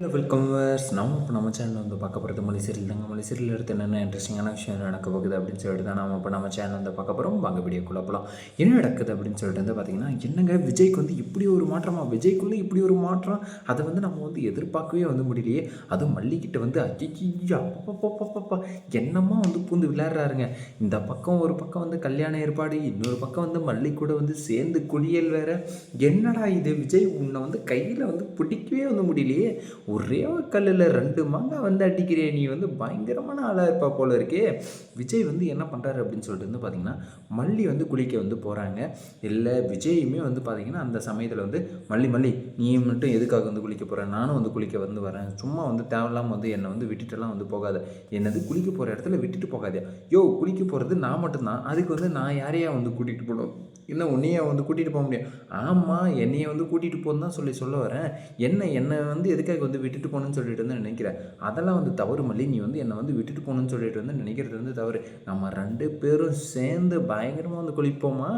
Hello welcome verse நம்ம இப்போ நம்ம சேனல் வந்து பார்க்க போகிறது மொழி தாங்க. மொழி எடுத்து என்னென்ன இன்ட்ரெஸ்டிங்கான விஷயம் நடக்க போகுது அப்படின்னு சொல்லிட்டு தான் நம்ம இப்போ நம்ம சேனல் வந்து பார்க்க போகிறோம் வாங்க வீடியோக்குள்ள போகலாம் என்ன நடக்குது அப்படின்னு சொல்லிட்டு வந்து பார்த்தீங்கன்னா என்னங்க விஜய்க்கு வந்து இப்படி ஒரு மாற்றமா? விஜய்க்குள்ளே இப்படி ஒரு மாற்றம்? அதை வந்து நம்ம வந்து எதிர்பார்க்கவே வந்து முடியலையே. அதுவும் மல்லிக்கிட்ட வந்து ஐயா அப்பப்பப்பப்பப்பா என்னம்மா வந்து பூந்து விளையாடுறாருங்க. இந்த பக்கம் ஒரு பக்கம் வந்து கல்யாண ஏற்பாடு இன்னொரு பக்கம் வந்து மல்லி கூட வந்து சேர்ந்து குளியல் வேற. என்னடா இது? விஜய் உன்னை வந்து கையில் வந்து பிடிக்கவே வந்து முடியலையே. ஒரே கல்லில் ரெண்டு மாங்காய் வந்து அடிக்கிறே நீ வந்து பயங்கரமான ஆளாக இருப்பா போல இருக்கே. விஜய் வந்து என்ன பண்ணுறாரு அப்படின்னு சொல்லிட்டு வந்து பார்த்தீங்கன்னா மல்லி வந்து குளிக்க வந்து போகிறாங்க இல்லை விஜயுமே வந்து பார்த்தீங்கன்னா அந்த சமயத்தில் வந்து மல்லி மல்லி நீ மட்டும் எதுக்காக வந்து குளிக்க போகிறேன் நானும் வந்து குளிக்க வந்து வரேன். சும்மா வந்து தேவையில்லாமல் வந்து என்னை வந்து விட்டுட்டுலாம் வந்து போகாத. என்னது குளிக்க போகிற இடத்துல விட்டுட்டு போகாதே யோ குளிக்க போகிறது நான் மட்டும்தான். அதுக்கு வந்து நான் யாரையா வந்து கூட்டிகிட்டு போகணும் இல்லை உன்னையே வந்து கூட்டிகிட்டு போக முடியும் ஆமாம் என்னையை வந்து கூட்டிகிட்டு போகணும் தான் சொல்லி சொல்ல வரேன். என்ன என்னை வந்து எதுக்காக வந்து விட்டுட்டு போகணும்னு சொல்லிட்டு வந்து நினைக்கிறேன்? அதெல்லாம் வந்து தவறு மல்லி. நீ வந்து என்னை வந்து விட்டுட்டு போகணும்னு சொல்லிட்டு வந்து நினைக்கிறது வந்து தவறு. நம்ம ரெண்டு பேரும் சேர்ந்து பயங்கரமாக வந்து குளிப்போமா?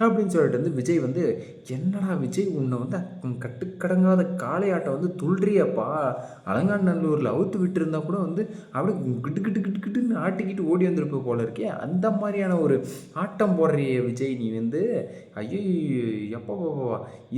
அப்படின்னு சொல்லிட்டு வந்து விஜய் வந்து என்னடா விஜய் உன்னை வந்து கட்டுக்கடங்காத காளையாட்டம் வந்து துள்றியப்பா? அலங்காநல்லூரில் அவுத்து விட்டுருந்தா கூட வந்து அப்படியே கிட்டு கிட்டு கிட்டு கிட்டுன்னு ஆட்டிக்கிட்டு ஓடி வந்திருப்ப போல இருக்கே. அந்த மாதிரியான ஒரு ஆட்டம் போடுறிய விஜய் நீ வந்து. ஐயோ எப்போ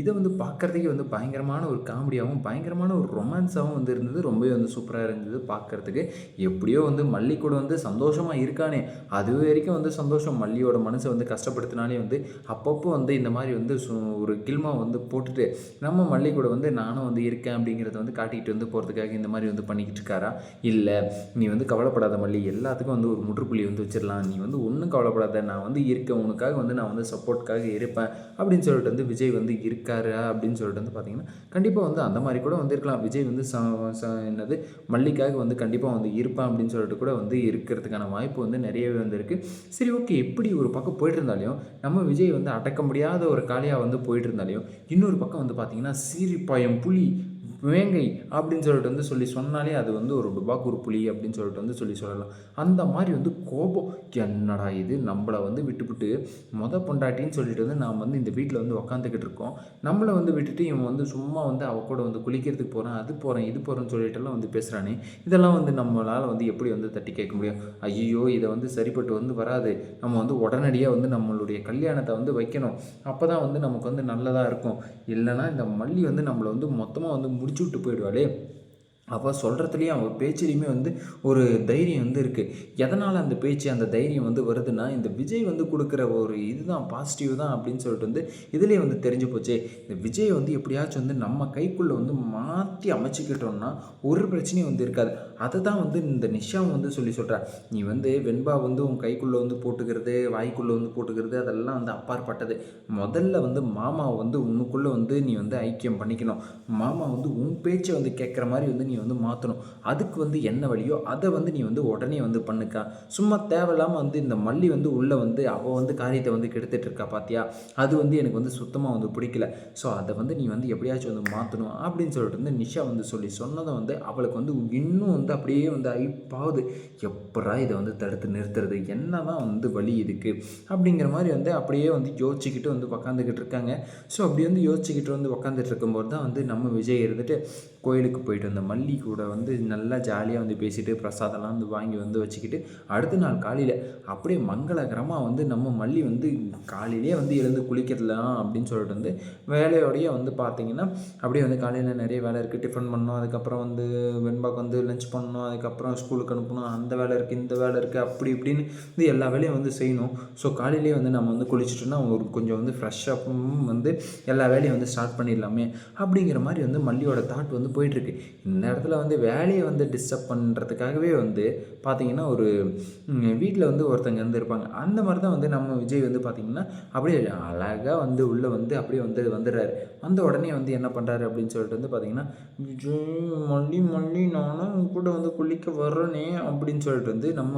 இதை வந்து பார்க்குறதுக்கே வந்து பயங்கரமான ஒரு காமெடியாகவும் பயங்கரமான ஒரு ரொமான்ஸாகவும் வந்து இருந்தது. ரொம்பவே வந்து சூப்பராக இருந்தது பார்க்குறதுக்கு. எப்படியோ வந்து மல்லி கூட வந்து சந்தோஷமாக இருக்கானே. அது வரைக்கும் வந்து சந்தோஷம். மல்லியோட மனசை வந்து கஷ்டப்படுத்தினாலே வந்து அப்பப்போ வந்து இந்த மாதிரி வந்து ஒரு கில்மா வந்து போட்டுட்டு நம்ம மல்லி கூட வந்து நானும் வந்து இருக்கேன் அப்படிங்கிறத வந்து காட்டிக்கிட்டு வந்து போகிறதுக்காக இந்த மாதிரி வந்து பண்ணிக்கிட்டு இருக்காரா? இல்லை நீ வந்து கவலைப்படாத மல்லி. எல்லாத்துக்கும் வந்து ஒரு முற்றுப்புள்ளி வந்து வச்சிடலாம். நீ வந்து ஒன்றும் கவலைப்படாத. நான் வந்து இருக்கேன். உனக்காக வந்து நான் வந்து சப்போர்ட் சப்போர்ட்காக இருப்பேன். அப்படின்னு சொல்லிட்டு வந்து விஜய் வந்து இருக்காரு அப்படின்னு சொல்லிட்டு வந்து பார்த்தீங்கன்னா கண்டிப்பாக வந்து அந்த மாதிரி கூட வந்து இருக்கலாம். விஜய் வந்து ச ச என்னது மல்லிக்காக வந்து கண்டிப்பாக வந்து இருப்பான் அப்படின்னு சொல்லிட்டு கூட வந்து இருக்கிறதுக்கான வாய்ப்பு வந்து நிறையவே வந்து சரி ஓகே எப்படி ஒரு பக்கம் போயிட்டு இருந்தாலையும் நம்ம விஜய் வந்து அடக்க முடியாத ஒரு காலியாக வந்து போயிட்டு இருந்தாலையும் இன்னொரு பக்கம் வந்து பார்த்தீங்கன்னா சீரிப்பாயம் புலி வேங்கை அப்படின்னு சொல்லிட்டு வந்து சொல்லி சொன்னாலே அது வந்து ஒரு டுபாக்கூர் புலி அப்படின்னு சொல்லிட்டு வந்து சொல்லி சொல்லலாம். அந்த மாதிரி வந்து கோபம். என்னடா இது? நம்மளை வந்து விட்டுவிட்டு மொத பொண்டாட்டின்னு சொல்லிட்டு வந்து நாம் வந்து இந்த வீட்டில் வந்து உக்காந்துக்கிட்டு இருக்கோம். நம்மளை வந்து விட்டுட்டு இவன் வந்து சும்மா வந்து அவ கூட வந்து குளிக்கிறதுக்கு போகிறேன் அது போகிறேன் இது போகிறேன்னு சொல்லிட்டுலாம் வந்து பேசுகிறானே இதெல்லாம் வந்து நம்மளால் வந்து எப்படி வந்து தட்டி கேட்க முடியும்? ஐயோ இதை வந்து சரிப்பட்டு வந்து வராது. நம்ம வந்து உடனடியாக வந்து நம்மளுடைய கல்யாணத்தை வந்து வைக்கணும். அப்போ தான் வந்து நமக்கு வந்து நல்லதாக இருக்கும். இல்லைனா இந்த மல்லி வந்து நம்மளை வந்து மொத்தமாக வந்து முடிச்சு விட்டு போயிடுவாளே. அவள் சொல்கிறதுலேயும் அவள் பேச்சிலையுமே வந்து ஒரு தைரியம் வந்து இருக்குது எதனால் அந்த பேச்சு அந்த தைரியம் வந்து வருதுன்னா இந்த விஜய் வந்து கொடுக்குற ஒரு இதுதான் பாசிட்டிவ் தான் அப்படின்னு சொல்லிட்டு வந்து இதுலேயே வந்து தெரிஞ்சு போச்சு. இந்த விஜய் வந்து எப்படியாச்சும் வந்து நம்ம கைக்குள்ளே வந்து மாற்றி அமைச்சிக்கிட்டோம்னா ஒரு பிரச்சனையும் வந்து இருக்காது. அதை தான் வந்து இந்த நிஷாவும் வந்து சொல்லி சொல்கிறா நீ வந்து வெண்பா வந்து உன் கைக்குள்ளே வந்து போட்டுக்கிறது வாய்க்குள்ளே வந்து போட்டுக்கிறது அதெல்லாம் வந்து அப்பாற்பட்டது. முதல்ல வந்து மாமாவை வந்து உன்னுக்குள்ளே வந்து நீ வந்து ஐக்கியம் பண்ணிக்கணும். மாமா வந்து உன் பேச்சை வந்து கேட்குற மாதிரி வந்து நீ வந்து மாற்றணும் அதுக்கு வந்து என்ன வழியோ அதை வந்து நீ வந்து உடனே வந்து பண்ணுக்கா. சும்மா தேவையில்லாமல் வந்து இந்த மல்லி வந்து உள்ளே வந்து அவள் வந்து காரியத்தை வந்து கெடுத்துட்டு இருக்கா பார்த்தியா அது வந்து எனக்கு வந்து சுத்தமாக வந்து பிடிக்கல. ஸோ அதை வந்து நீ வந்து எப்படியாச்சும் வந்து மாற்றணும் அப்படின்னு சொல்லிட்டு வந்து நிஷா வந்து சொல்லி சொன்னதை வந்து அவளுக்கு வந்து இன்னும் வந்து அப்படியே வந்து ஐப்பாவது எப்படா இதை வந்து தடுத்து நிறுத்துறது? என்ன தான் வந்து வழி இதுக்கு? அப்படிங்கிற மாதிரி வந்து அப்படியே வந்து யோசிச்சுக்கிட்டு வந்து உக்காந்துக்கிட்டு இருக்காங்க. ஸோ அப்படி வந்து யோசிச்சுக்கிட்டு வந்து உக்காந்துட்டு இருக்கும்போது தான் வந்து நம்ம விஜய் இருந்துட்டு கோயிலுக்கு போயிட்டு வந்த மல்லி கூட வந்து நல்லா ஜாலியாக வந்து பேசிட்டு பிரசாதம்லாம் வந்து வாங்கி வந்து வச்சுக்கிட்டு அடுத்த நாள் காலையில் அப்படியே மங்களகரமாக வந்து நம்ம மல்லி வந்து காலையிலே வந்து எழுந்து குளிக்கிறதுலாம் அப்படின்னு சொல்லிட்டு வந்து வேலையோடையே வந்து பார்த்தீங்கன்னா அப்படியே வந்து காலையில் நிறைய வேலை இருக்குது டிஃபன் பண்ணணும் அதுக்கப்புறம் வந்து வெண்பாக்கு வந்து லஞ்ச் பண்ணணும் அதுக்கப்புறம் ஸ்கூலுக்கு அனுப்பணும் அந்த வேலை இருக்குது இந்த வேலை இருக்குது அப்படி இப்படின்னு வந்து எல்லா வேலையும் வந்து செய்யணும். ஸோ காலையிலேயே வந்து நம்ம வந்து குளிச்சுட்டோன்னா ஒரு கொஞ்சம் வந்து ஃப்ரெஷ்ஷாக வந்து எல்லா வேலையும் வந்து ஸ்டார்ட் பண்ணிடலாமே அப்படிங்கிற மாதிரி வந்து மல்லியோட தாட் வந்து போயிட்டுருக்கு இந்த இடத்துல வந்து வேலையை வந்து டிஸ்டர்ப் பண்ணுறதுக்காகவே வந்து பார்த்திங்கன்னா ஒரு வீட்டில் வந்து ஒருத்தங்க வந்து இருப்பாங்க. அந்த மாதிரி தான் வந்து நம்ம விஜய் வந்து பார்த்திங்கன்னா அப்படியே அழகாக வந்து உள்ளே வந்து அப்படியே வந்து வந்துடுறாரு. வந்த உடனே வந்து என்ன பண்ணுறாரு அப்படின்னு சொல்லிட்டு வந்து பார்த்திங்கன்னா விஜய் மல்லி மல்லி நானும் கூட வந்து குளிக்க வர்றேனே அப்படின்னு சொல்லிட்டு வந்து நம்ம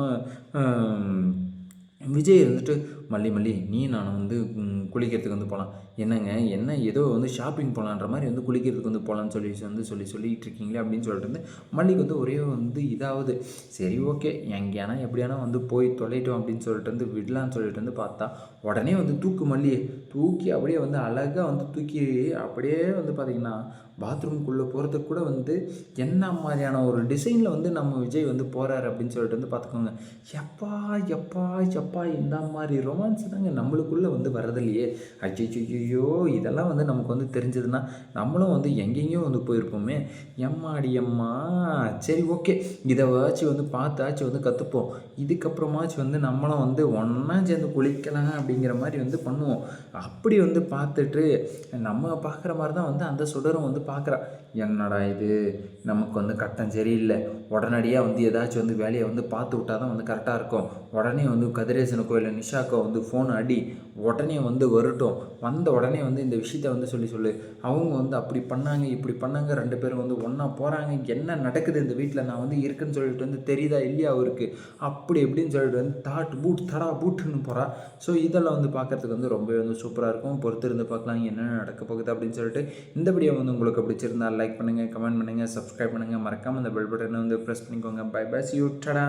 விஜய் இருந்துட்டு மல்லி மல்லி நீ நான் வந்து குளிக்கிறதுக்கு வந்து போகலாம் என்னங்க என்ன ஏதோ வந்து ஷாப்பிங் போகலான்ற மாதிரி வந்து குளிக்கிறதுக்கு வந்து போகலான்னு சொல்லி வந்து சொல்லி சொல்லிட்டு இருக்கீங்களே அப்படின்னு சொல்லிட்டு வந்து மல்லிக்கு வந்து ஒரே வந்து இதாவது சரி ஓகே. எங்கேயானா எப்படியானா வந்து போய் தொலைட்டோம் அப்படின்னு சொல்லிட்டு வந்து விடலான்னு சொல்லிட்டு வந்து பார்த்தா உடனே வந்து தூக்கு மல்லியை. தூக்கி அப்படியே வந்து அழகாக வந்து தூக்கி அப்படியே வந்து பார்த்திங்கன்னா பாத்ரூம்குள்ளே போகிறதுக்கு கூட வந்து என்ன மாதிரியான ஒரு டிசைனில் வந்து நம்ம விஜய் வந்து போகிறாரு அப்படின்னு சொல்லிட்டு வந்து பார்த்துக்கோங்க. எப்பா எப்பா எப்பா இந்த மாதிரி ரொமான்ஸ் தாங்க நம்மளுக்குள்ளே வந்து வரதில்லையே ஐயோ இதெல்லாம் வந்து நமக்கு வந்து தெரிஞ்சதுன்னா நம்மளும் வந்து எங்கெங்கேயோ வந்து போயிருப்போமே. எம்மாடி எம்மா சரி ஓகே. இதை வச்சு வந்து பார்த்தாச்சு வந்து கற்றுப்போம் இதுக்கப்புறமாச்சும் வந்து நம்மளும் வந்து ஒன்றா சேர்ந்து குளிக்கலாம் அப்படிங்கிற மாதிரி வந்து பண்ணுவோம். அப்படி வந்து பார்த்துட்டு நம்ம பார்க்குற மாதிரி தான் வந்து அந்த சுடரும் வந்து பார்க்குறா. என்னடா இது? நமக்கு வந்து கட்டம் சரியில்லை. உடனடியாக வந்து ஏதாச்சும் வந்து வேலையை வந்து பார்த்து விட்டா தான் வந்து கரெக்டாக இருக்கும். உடனே வந்து கதிரேசனுக்கோ இல்லை நிஷாக்கோ வந்து ஃபோன் அடி. உடனே வந்து வரட்டும். வந்த உடனே வந்து இந்த விஷயத்த வந்து சொல்லி சொல்லு. அவங்க வந்து அப்படி பண்ணாங்க இப்படி பண்ணாங்க ரெண்டு பேரும் வந்து ஒன்றா போகிறாங்க என்ன நடக்குது இந்த வீட்டில் நான் வந்து இருக்குன்னு சொல்லிட்டு வந்து தெரியுதா இல்லையா அவருக்கு? அப்படி எப்படின்னு சொல்லிட்டு வந்து தாட் பூட் தடா பூட்டுன்னு போகிறா ஸோ இதெல்லாம் வந்து பார்க்கறதுக்கு வந்து ரொம்பவே வந்து சூப்பராக இருக்கும். பொறுத்து இருந்து பார்க்கலாம். என்ன நடக்க போகுது அப்படின்னு சொல்லிட்டு இந்த வீடியோ வந்து உங்களுக்கு பிடிச்சிருந்தா லைக் பண்ணுங்கள் கமெண்ட் பண்ணுங்கள் சப்ஸ்கிரைப் பண்ணுங்கள் மறக்காமல் அந்த பெல் பட்டனை வந்து ப்ரெஸ் பண்ணிக்கோங்க. பை பை யூ டடா